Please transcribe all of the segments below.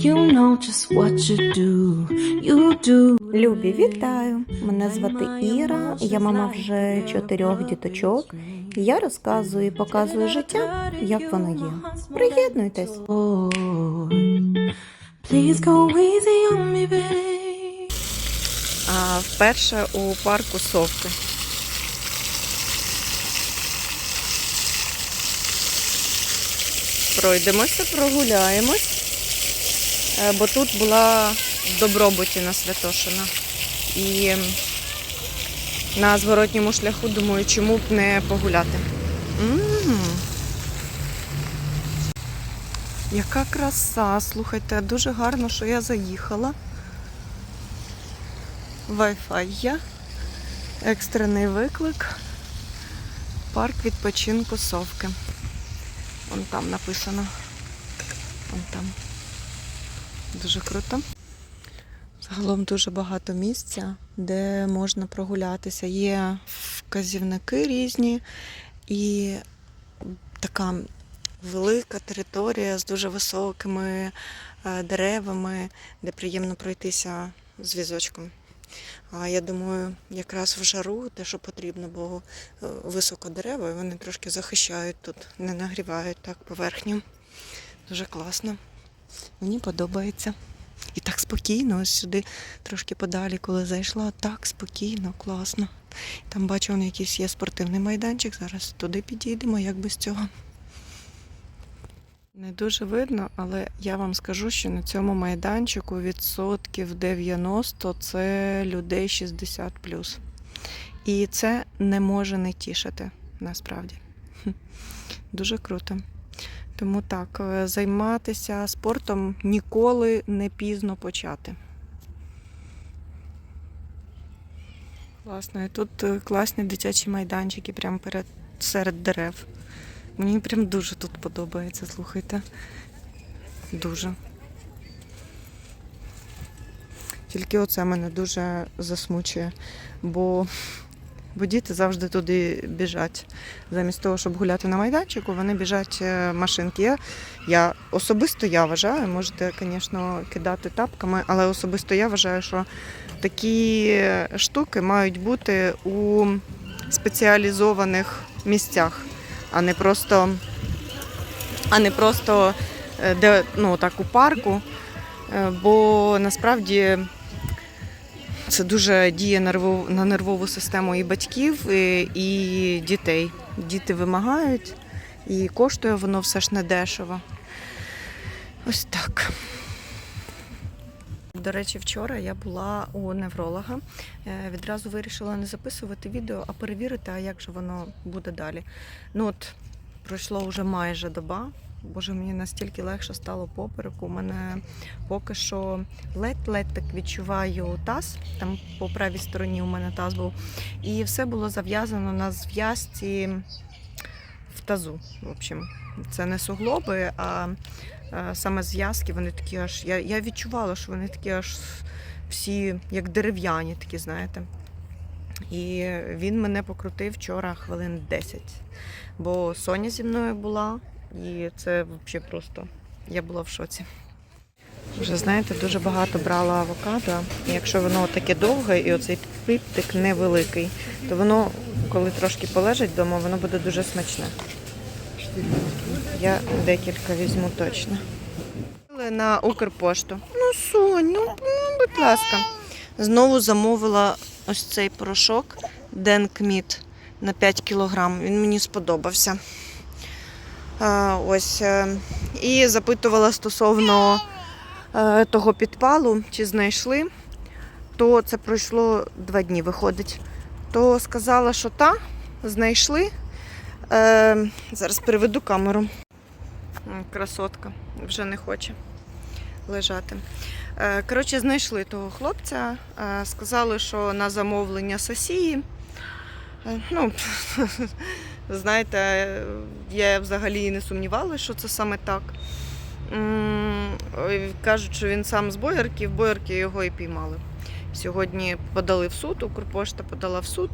You know just what you do. You do. Любі, вітаю! Мене звати Іра, я мама вже чотирьох діточок. І я розказую і показую життя, як воно є. Приєднуйтесь! Please go easy on me, babe. А вперше у парку Совки. Пройдемося, прогуляємось. Е, Бо тут була в добробуті на Святошина. І на зворотньому шляху думаю, чому б не погуляти. М. Яка краса! Слухайте, дуже гарно, що я заїхала. Wi-Fi є. Екстрений виклик. Парк відпочинку Совки. Вон там написано. Вон там. Дуже круто. Загалом дуже багато місця, де можна прогулятися. Є вказівники різні і така велика територія з дуже високими е, деревами, де приємно пройтися з візочком. А я думаю, якраз в жару те, що потрібно, бо е, високо дерева, і вони трошки захищають тут, не нагрівають так поверхню. Дуже класно. Мені подобається. І так спокійно, ось сюди трошки подалі, коли зайшла, так спокійно, класно. Там бачу, вон якийсь є спортивний майданчик. Зараз туди підійдемо, як без цього. Не дуже видно, але я вам скажу, що на цьому майданчику відсотків 90 це людей 60 І це не може не тішити, насправді. Дуже круто. Тому так, е, займатися спортом ніколи не пізно почати. Класно. Тут е, класні дитячі майданчики прямо перед, серед дерев. Мені прям дуже тут подобається, слухайте. Дуже. Тільки оце мене дуже засмучує, бо, бо діти завжди туди біжать. Замість того, щоб гуляти на майданчику, вони біжать е, машинки. Я, я особисто я вважаю, можете, звісно, кидати тапками, але особисто я вважаю, що такі штуки мають бути у спеціалізованих місцях а не просто, а не просто е, де, ну, так, у парку. Е, Бо насправді це дуже діє на нервову, систему і батьків, і, дітей. Діти вимагають, і коштує воно все ж не дешево. Ось так. До речі, вчора я була у невролога. Е, Відразу вирішила не записувати відео, а перевірити, а як же воно буде далі. Ну от пройшло вже майже доба. Боже, мені настільки легше стало попереку. У мене поки що ледь-ледь так відчуваю таз. Там по правій стороні у мене таз був. І все було зав'язано на зв'язці в тазу. В общем, це не суглоби, а е, саме зв'язки, вони такі аж. Я, я відчувала, що вони такі аж всі як дерев'яні, такі, знаєте. І він мене покрутив вчора хвилин 10. Бо Соня зі мною була, і це взагалі просто. Я була в шоці. Вже знаєте, дуже багато брала авокадо. І якщо воно таке довге і оцей пиптик невеликий, то воно, коли трошки полежить вдома, воно буде дуже смачне. Я декілька візьму точно. На Укрпошту. Ну, Сонь, ну, будь ласка. Знову замовила ось цей порошок Денкміт на 5 кілограм. Він мені сподобався. Ось. е, І запитувала стосовно е, того підпалу, чи знайшли, то це пройшло два дні, виходить. То сказала, що та, знайшли. Е, зараз переведу камеру. Красотка, вже не хоче лежати. Коротше, знайшли того хлопця, сказали, що на замовлення сесії. Е, Ну, знаєте, я взагалі не сумнівалася, що це саме так. Кажуть, що він сам з боярки, в боярки його і піймали. Сьогодні подали в суд, Укрпошта подала в суд.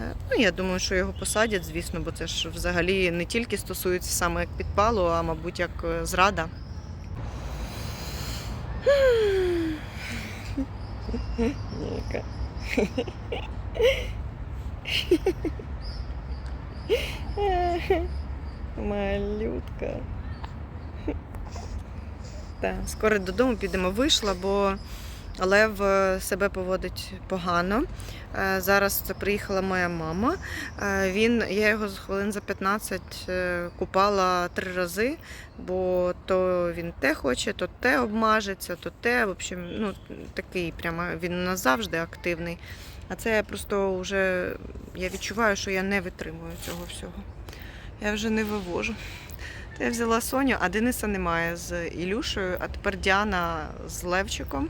Е, Ну, я думаю, що його посадять, звісно, бо це ж взагалі не тільки стосується саме як підпалу, а мабуть як е, зрада. Ніка. Малютка. Так, скоро додому підемо. Вийшла, бо Лев е, себе поводить погано. Е, Зараз приїхала моя мама. Е, Він, я його з хвилин за 15 е, купала три рази, бо то він те хоче, то те обмажеться, то те. В общем, ну, такий прямо він у нас завжди активний. А це я просто вже я відчуваю, що я не витримую цього всього. Я вже не вивожу. То я взяла Соню, а Дениса немає з Ілюшею, а тепер Діана з Левчиком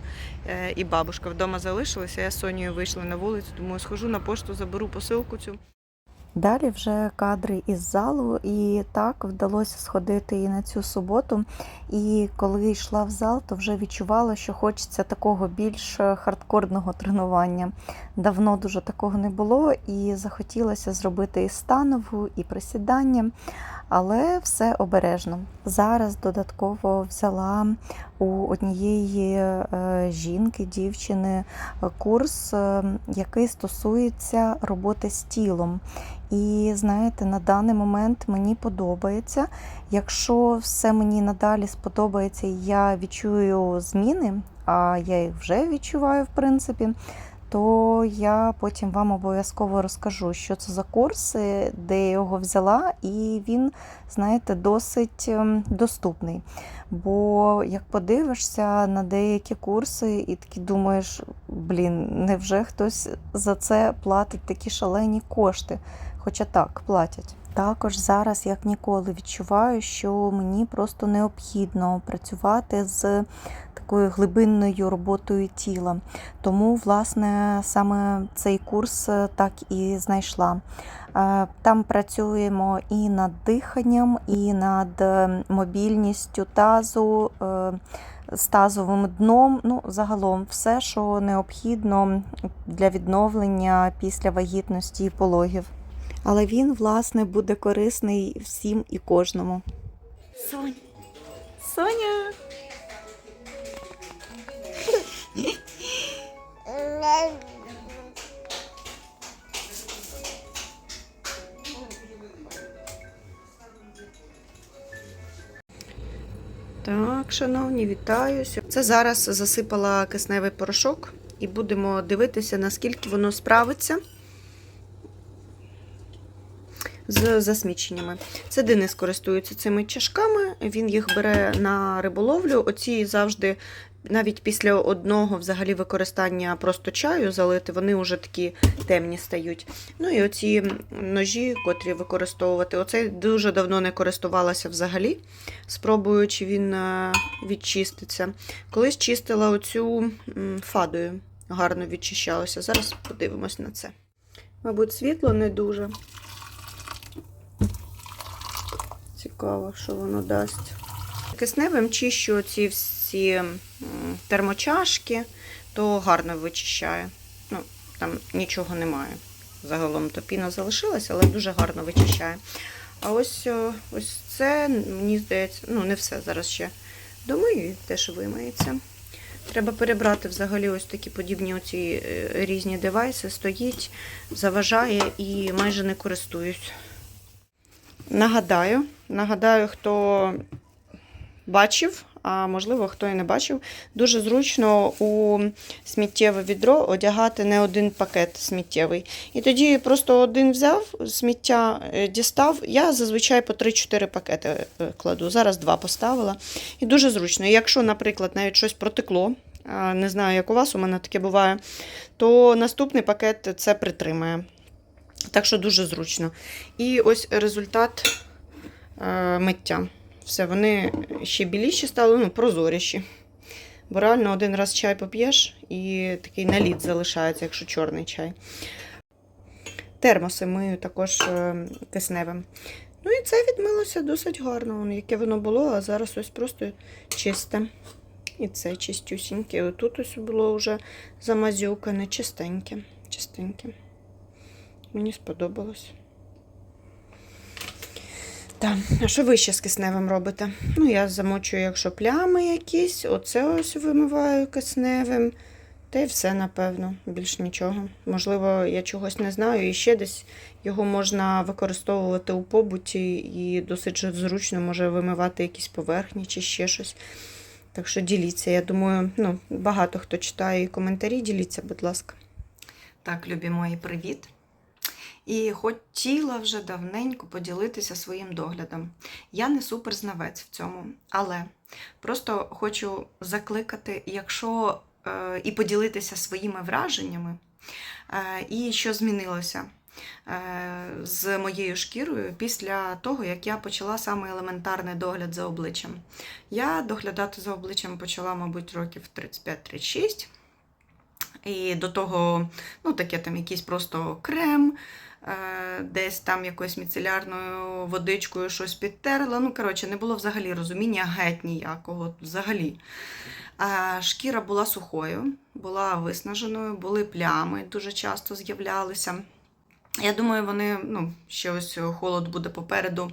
е, і бабушка вдома залишилася. Я з Сонією вийшла на вулицю, думаю, схожу на пошту, заберу посилку цю. Далі вже кадри із залу, і так вдалося сходити і на цю суботу. І коли йшла в зал, то вже відчувала, що хочеться такого більш хардкорного тренування. Давно дуже такого не було, і захотілося зробити і станову, і присідання, але все обережно. Зараз додатково взяла у однієї е, жінки, дівчини, е, курс, е, який стосується роботи з тілом. І знаєте, на даний момент мені подобається. Якщо все мені надалі сподобається, я відчую зміни, а я їх вже відчуваю, в принципі, то я потім вам обов'язково розкажу, що це за курс, е, де я його взяла, і він, знаєте, досить ем, доступний. Бо як подивишся на деякі курси, і такі думаєш, блін, невже хтось за це платить такі шалені кошти? Хоча так, платять. Також зараз, як ніколи, відчуваю, що мені просто необхідно працювати з такою глибинною роботою тіла. Тому, власне, саме цей курс е, так і знайшла. Е, Там працюємо і над диханням, і над е, мобільністю тазу, з тазовим дном. Ну, загалом, все, що необхідно для відновлення після вагітності і пологів. Але він, власне, буде корисний всім і кожному. Сонь. Соня. Так, шановні, вітаюся. Це зараз засипала кисневий порошок і будемо дивитися, наскільки воно справиться з засміченнями. Це Денис користується цими чашками, він їх бере на риболовлю. Оці завжди, навіть після одного взагалі використання просто чаю залити, вони вже такі темні стають. Ну і оці ножі, котрі використовувати. Оцей дуже давно не користувалася взагалі. Спробую, чи він е, відчиститься. Колись чистила оцю фадою, гарно відчищалося. Зараз подивимось на це. Мабуть, світло не дуже. Цікаво, що воно дасть. Кисневим чищу ці всі термочашки, то гарно вичищає. Ну, там нічого немає. Загалом то піна залишилася, але дуже гарно вичищає. А ось ось це, мені здається, ну не все зараз ще домию, і теж вимиється. Треба перебрати взагалі ось такі подібні оці е, різні девайси. Стоїть, заважає і майже не користуюсь. Нагадаю, нагадаю, хто бачив, а можливо, хто і не бачив, дуже зручно у сміттєве відро одягати не один пакет сміттєвий. І тоді просто один взяв, сміття е, дістав. Я зазвичай по 3-4 пакети е, кладу. Зараз два поставила. І дуже зручно. Якщо, наприклад, навіть щось протекло, не знаю, як у вас, у мене таке буває, то наступний пакет це притримає. Так що дуже зручно. І ось результат е, миття. Все, вони ще біліші стали, ну, прозоріші. Бо реально один раз чай поп'єш і такий наліт залишається, якщо чорний чай. Термоси мию також е, кисневим. Ну і це відмилося досить гарно, яке воно було, а зараз ось просто чисте. І це чистюсіньке. Отут ось було вже замазюкане, чистеньке. чистеньке. Мені сподобалось. Так, а що ви ще з кисневим робите? Ну, я замочую, якщо плями якісь, оце ось вимиваю кисневим. Та й все, напевно, більш нічого. Можливо, я чогось не знаю, і ще десь його можна використовувати у побуті, і досить зручно може вимивати якісь поверхні чи ще щось. Так що діліться. Я думаю, ну, багато хто читає і коментарі, діліться, будь ласка. Так, любі мої, привіт. І хотіла вже давненько поділитися своїм доглядом. Я не суперзнавець в цьому, але просто хочу закликати, якщо е, і поділитися своїми враженнями, е, і що змінилося е, з моєю шкірою після того, як я почала саме елементарний догляд за обличчям. Я доглядати за обличчям почала, мабуть, років 35-36. І до того, ну, таке там якийсь просто крем, десь там якоюсь міцелярною водичкою щось підтерла. Ну, коротше, не було взагалі розуміння геть ніякого. Взагалі. Шкіра була сухою, була виснаженою, були плями, дуже часто з'являлися. Я думаю, вони, ну, ще ось холод буде попереду.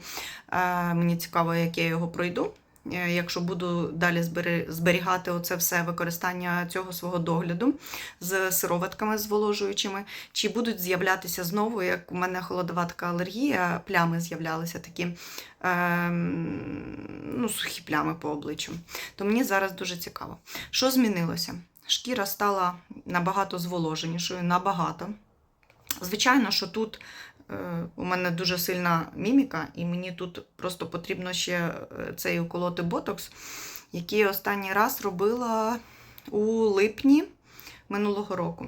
Е, Мені цікаво, як я його пройду. Е, Якщо буду далі зберігати оце все використання цього свого догляду з сироватками зволожуючими, чи будуть з'являтися знову, як у мене холодова така алергія, плями з'являлися такі ем, ну, сухі плями по обличчю. То мені зараз дуже цікаво. Що змінилося? Шкіра стала набагато зволоженішою, набагато. Звичайно, що тут у мене дуже сильна міміка, і мені тут просто потрібно ще е, цей уколоти ботокс, який я останній раз робила у липні минулого року.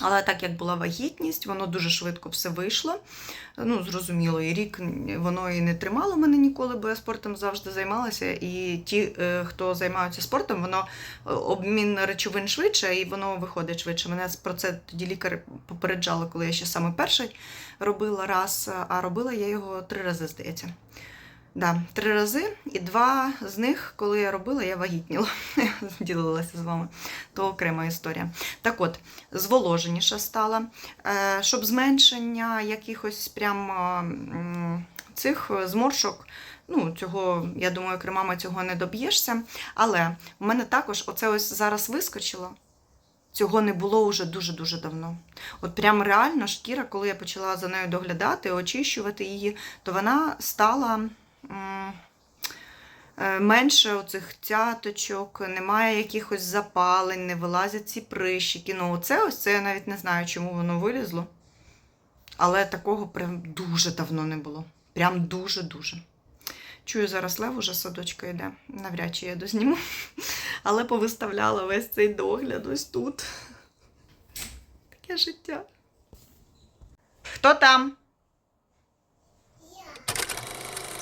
Але так як була вагітність, воно дуже швидко все вийшло. Ну, зрозуміло, і рік воно і не тримало мене ніколи, бо я спортом завжди займалася. І ті, е, хто займаються спортом, воно е, обмін речовин швидше і воно виходить швидше. Мене про це тоді лікар попереджала, коли я ще саме перший робила раз, а робила я його три рази, здається. Да, три рази, і два з них, коли я робила, я вагітніла. Ділилася з вами. То окрема історія. Так от, зволоженіша стала, Е, щоб зменшення якихось прям цих зморшок. Ну, цього, я думаю, кремами цього не доб'єшся. Але у мене також оце ось зараз вискочило. Цього не було вже дуже-дуже давно. От прям реально шкіра, коли я почала за нею доглядати, очищувати її, то вона стала менше оцих цяточок, немає якихось запалень, не вилазять ці прищики. Ну, оце ось це я навіть не знаю, чому воно вилізло. Але такого прям дуже давно не було. Прям дуже-дуже. Чую, зараз лев уже садочка йде. Навряд чи я дозніму. Але повиставляла весь цей догляд ось тут. Таке життя. Хто там?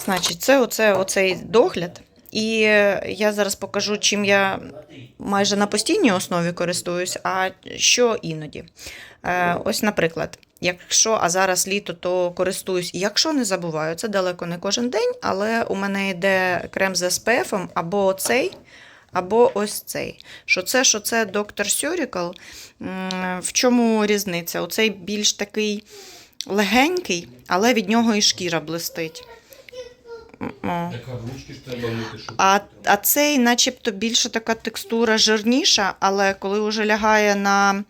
Значить, це оце, оцей догляд. І я зараз покажу, чим я майже на постійній основі користуюсь, а що іноді. Е, ось, наприклад, якщо, а зараз літо, то користуюсь, якщо не забуваю, це далеко не кожен день, але у мене йде крем з SPF або цей, або ось цей. Що це, що це Dr. Surgical. В чому різниця? Оцей більш такий легенький, але від нього і шкіра блистить. М, а ручки ж треба мити, щоб. А, а цей, начебто, більше така текстура жирніша, але коли вже лягає на,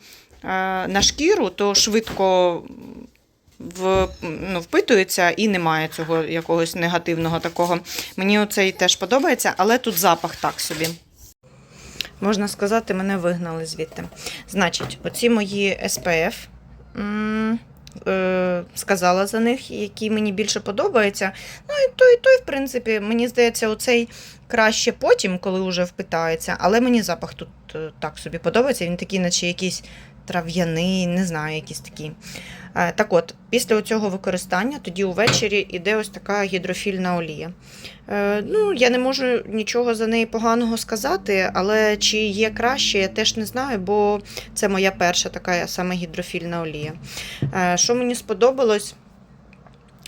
е, на шкіру, то швидко в, ну, впитується і немає цього якогось негативного такого. Мені оцей теж подобається, але тут запах так собі. Можна сказати, мене вигнали звідти. Значить, оці мої SPF. Е, Сказала за них, які мені більше подобаються. Ну і той, і той, в принципі, мені здається, оцей краще потім, коли вже впитається, але мені запах тут е, так собі подобається. Він такий, наче якийсь трав'яний, не знаю, якісь такий. Е, Так от, після цього використання тоді увечері йде ось така гідрофільна олія. Е, Ну, я не можу нічого за неї поганого сказати, але чи є краще, я теж не знаю, бо це моя перша така саме гідрофільна олія. Е, Що мені сподобалось?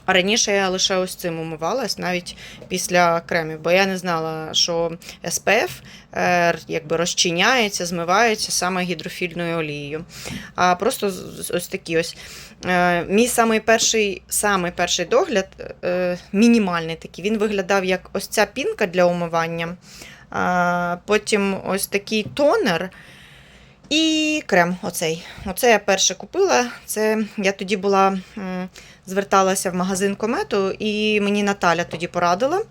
А раніше я лише ось цим умивалась, навіть після кремів, бо я не знала, що SPF е, якби розчиняється, змивається саме гідрофільною олією. А просто ось такі ось. Е, Мій самий перший, самий перший догляд, е, мінімальний такий, він виглядав як ось ця пінка для умивання. Потім ось такий тонер. І крем оцей. Оце я перше купила. Це я тоді була, зверталася в магазин комету, і мені Наталя тоді порадила.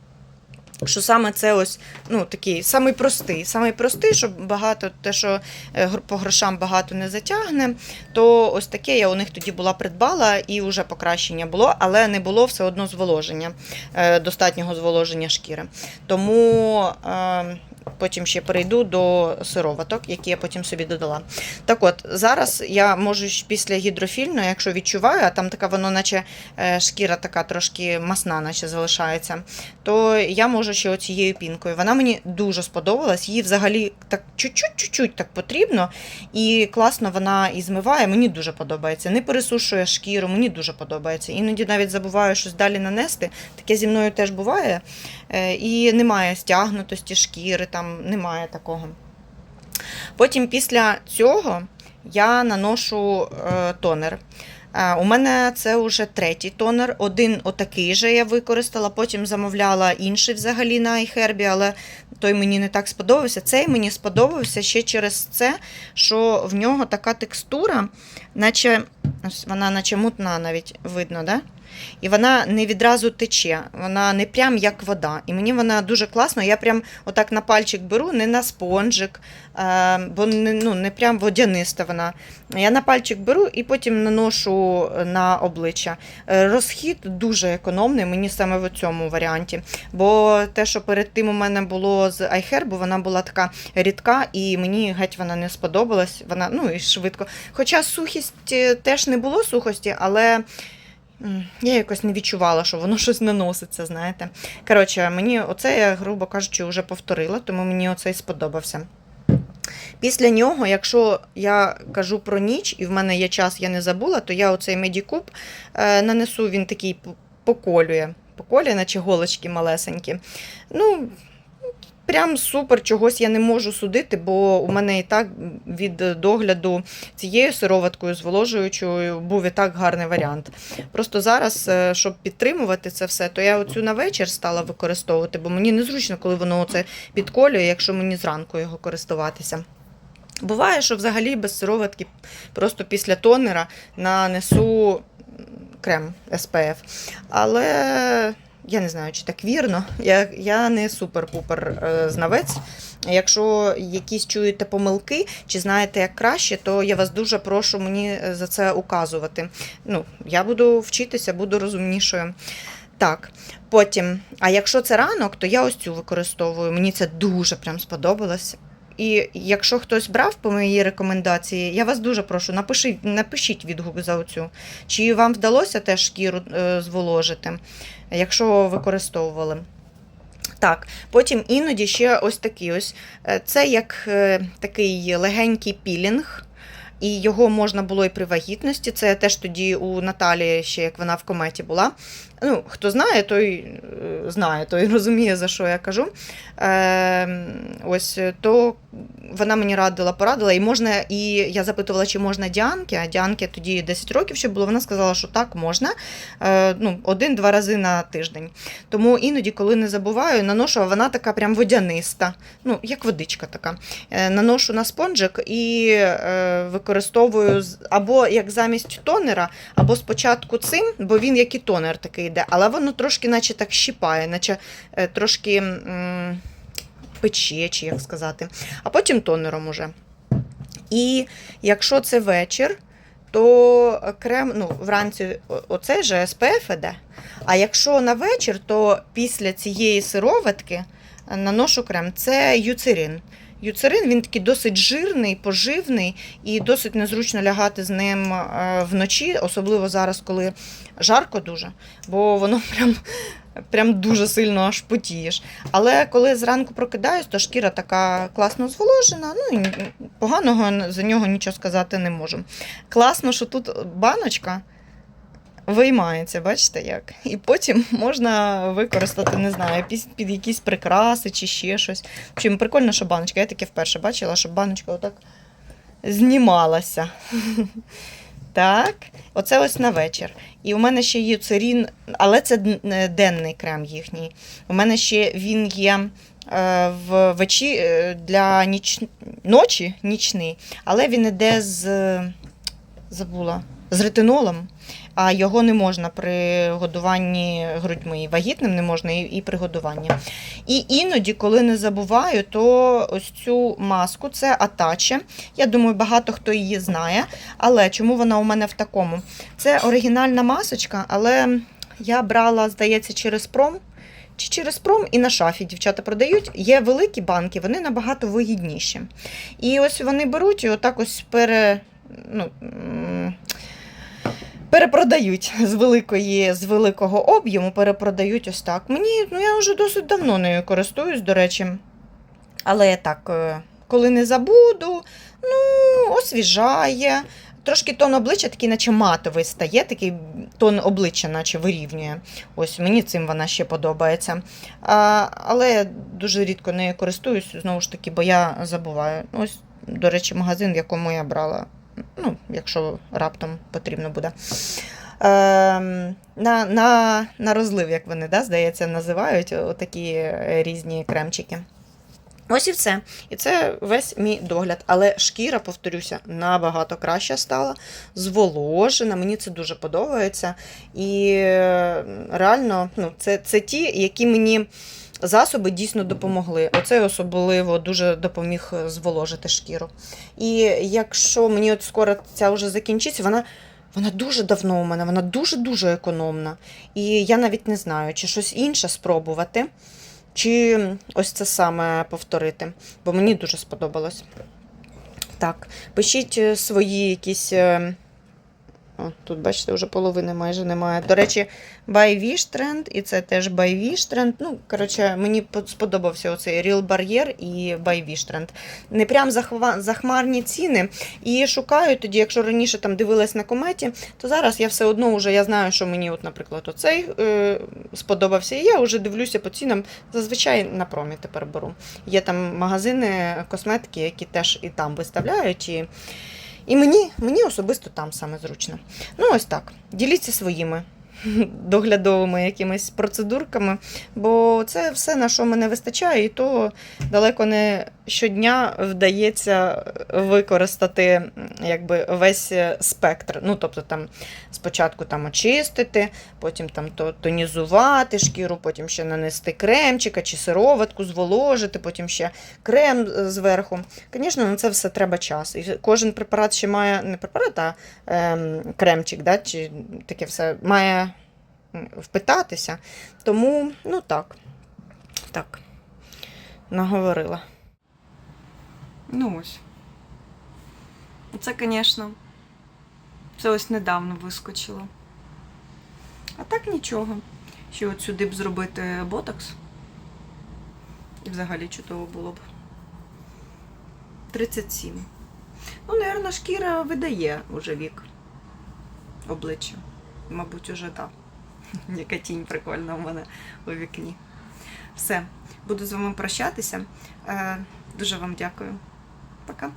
Що саме це ось ну, такий самий простий, самий простий, щоб багато те, що е, по грошам багато не затягне, то ось таке я у них тоді була придбала, і вже покращення було, але не було все одно зволоження, е, достатнього зволоження шкіри. Тому е, потім ще перейду до сироваток, які я потім собі додала. Так от, зараз я можу після гідрофільної, якщо відчуваю, а там така воно, наче е, шкіра така трошки масна, наче залишається, то я можу ще оцією пінкою. Вона мені дуже сподобалась. Її взагалі так чуть-чуть так потрібно. І класно вона і змиває. Мені дуже подобається. Не пересушує шкіру, мені дуже подобається. Іноді навіть забуваю щось далі нанести. Таке зі мною теж буває. Е, І немає стягнутості шкіри, там немає такого. Потім після цього я наношу е, тонер. Е, У мене це вже третій тонер. Один отакий же я використала, потім замовляла інший взагалі на iHerb, але той мені не так сподобався. Цей мені сподобався ще через це, що в нього така текстура, наче вона наче мутна навіть видно, да? І вона не відразу тече, вона не прям як вода. І мені вона дуже класно. Я прям отак на пальчик беру, не на спонжик, е, бо не, ну, не прям водяниста вона. Я на пальчик беру і потім наношу на обличчя. Е, Розхід дуже економний, мені саме в цьому варіанті. Бо те, що перед тим у мене було з iHerb, вона була така рідка, і мені геть вона не сподобалась. Вона ну і швидко. Хоча сухість е, теж не було сухості, але. Я якось не відчувала, що воно щось наноситься, знаєте. Коротше, мені оце я, грубо кажучи, вже повторила, тому мені оцей сподобався. Після нього, якщо я кажу про ніч, і в мене є час, я не забула, то я оцей медікуб е, нанесу, він такий поколює. Поколює, наче голочки малесенькі. Ну, прям супер, чогось я не можу судити, бо у мене і так від догляду цією сироваткою зволожуючою був і так гарний варіант. Просто зараз, е, щоб підтримувати це все, то я оцю на вечір стала використовувати, бо мені незручно, коли воно оце підколює, якщо мені зранку його користуватися. Буває, що взагалі без сироватки просто після тонера нанесу крем SPF. Але я не знаю, чи так вірно. Я, я не супер-пупер е, знавець. Якщо якісь чуєте помилки, чи знаєте як краще, то я вас дуже прошу мені е, за це указувати. Ну, я буду вчитися, буду розумнішою. Так, потім, а якщо це ранок, то я ось цю використовую. Мені це дуже прям сподобалось. І якщо хтось брав по моїй рекомендації, я вас дуже прошу, напишіть, напишіть відгук за оцю. Чи вам вдалося теж шкіру е, зволожити, якщо використовували. Так, потім іноді ще ось такий ось. Е, Це як е, такий легенький пілінг. І його можна було і при вагітності. Це теж тоді у Наталі, ще як вона в кометі була. Ну, хто знає, той знає, той розуміє, за що я кажу. Е, ось то вона мені радила, порадила, і можна, і я запитувала, чи можна Діанки, а Діанки тоді 10 років ще було. Вона сказала, що так, можна е, ну, один-два рази на тиждень. Тому іноді, коли не забуваю, наношу, а вона така прям водяниста, ну, як водичка така. Е, наношу на спонжик і е, використовую або як замість тонера, або спочатку цим, бо він як і тонер такий йде, але воно трошки, наче так щіпає, наче трошки пече, чи як сказати, а потім тонером уже. І якщо це вечір, то крем, ну, вранці оцей же SPF іде. А якщо на вечір, то після цієї сироватки е, наношу крем. Це юцерин. Юцерин він такий досить жирний, поживний і досить незручно лягати з ним е, вночі, особливо зараз, коли жарко дуже, бо воно прям, прям дуже сильно аж потієш. Але коли зранку прокидаюсь, то шкіра така класно зволожена, ну і поганого за нього нічого сказати не можу. Класно, що тут баночка виймається, бачите як? І потім можна використати, не знаю, під, якісь прикраси чи ще щось. Общем, прикольно, що баночка. Я таке вперше бачила, що баночка отак знімалася. Так, оце ось на вечір. І у мене ще є церін, але це е, денний крем їхній. У мене ще він є е, в вечі е, для ніч... ночі нічний, але він іде з забула, з ретинолом, а його не можна при годуванні грудьми. І вагітним не можна, і, при годуванні. І іноді, коли не забуваю, то ось цю маску це Атаче. Я думаю, багато хто її знає. Але чому вона у мене в такому? Це оригінальна масочка, але я брала, здається, через пром. Чи через пром і на шафі дівчата продають. Є великі банки, вони набагато вигідніші. І ось вони беруть і отак ось пере, ну, перепродають з великої, з великого об'єму, перепродають ось так. Мені, ну я вже досить давно нею користуюсь, до речі. Але так, е, коли не забуду, ну, освіжає. Трошки тон обличчя такий, наче матовий стає, такий тон обличчя, наче вирівнює. Ось мені цим вона ще подобається. А, але дуже рідко нею користуюсь, знову ж таки, бо я забуваю. Ось, до речі, магазин, в якому я брала, ну, якщо раптом потрібно буде. Ем, на, на, на розлив, як вони, да, здається, називають отакі е, різні кремчики. Ось і все. І це весь мій догляд. Але шкіра, повторюся, набагато краща стала, зволожена. Мені це дуже подобається. І е, реально, ну, це, це ті, які мені засоби дійсно допомогли. Оце особливо дуже допоміг зволожити шкіру. І якщо мені от скоро ця вже закінчиться, вона. Вона дуже давно у мене, вона дуже-дуже економна. І я навіть не знаю, чи щось інше спробувати, чи ось це саме повторити, бо мені дуже сподобалось. Так, пишіть е, свої якісь. О, тут, бачите, вже половини майже немає. До речі, Wish Trend, і це теж Wish Trend. Ну, коротше, мені сподобався оцей Real Barrier і Wish Trend. Не прям захмарні ціни. І шукаю тоді, якщо раніше там дивилась на кометі, то зараз я все одно вже я знаю, що мені, от, наприклад, оцей е, сподобався. І я вже дивлюся по цінам. Зазвичай на промі тепер беру. Є там магазини косметики, які теж і там виставляють. І, і мені, мені особисто там саме зручно. Ну, ось так. Діліться своїми доглядовими якимись процедурками, бо це все, на що мене вистачає, і то далеко не щодня вдається використати якби, весь спектр. Ну, тобто там спочатку там очистити, потім там тонізувати шкіру, потім ще нанести кремчика чи сироватку, зволожити, потім ще крем е, зверху. Звісно, на це все треба час. І кожен препарат ще має не препарат, а ем, кремчик, да, чи таке все має впитатися. Тому, ну так. Так. Наговорила. Ну ось. Це, звісно, це ось недавно вискочило. А так нічого. Ще от сюди б зробити ботокс. І взагалі чудово було б. 37. Ну, напевно, шкіра видає уже вік обличчя. Мабуть, уже так. Яка тінь прикольна у мене у вікні. Все, буду з вами прощатися. Е, Дуже вам дякую. Пока.